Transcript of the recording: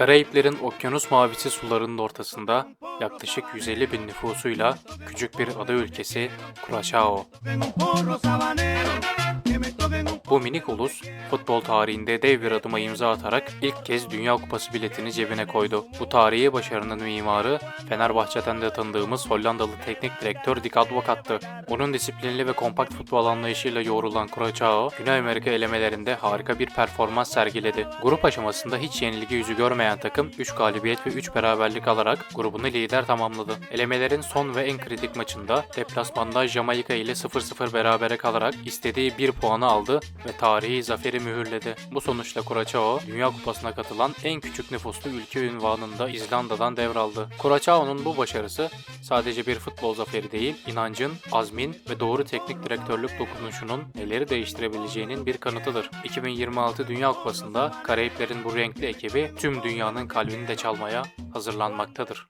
Karayiplerin okyanus mavisi sularının ortasında yaklaşık 150 bin nüfusuyla küçük bir ada ülkesi Curaçao. Bu minik ulus futbol tarihinde dev bir adıma imza atarak ilk kez Dünya Kupası biletini cebine koydu. Bu tarihi başarının mimarı Fenerbahçe'den de tanıdığımız Hollandalı teknik direktör Dick Advokat'tı. Onun disiplinli ve kompakt futbol anlayışıyla yoğrulan Curaçao, Güney Amerika elemelerinde harika bir performans sergiledi. Grup aşamasında hiç yenilgi yüzü görmeyen takım 3 galibiyet ve 3 beraberlik alarak grubunu lider tamamladı. Elemelerin son ve en kritik maçında deplasmanda Jamaika ile 0-0 berabere kalarak istediği 1 puanı aldı ve tarihi zaferi mühürledi. Bu sonuçla Curaçao, Dünya Kupası'na katılan en küçük nüfuslu ülke ünvanını da İzlanda'dan devraldı. Curaçao'nun bu başarısı sadece bir futbol zaferi değil, inancın, azmin ve doğru teknik direktörlük dokunuşunun neleri değiştirebileceğinin bir kanıtıdır. 2026 Dünya Kupası'nda Karayiplerin bu renkli ekibi tüm dünyanın kalbini de çalmaya hazırlanmaktadır.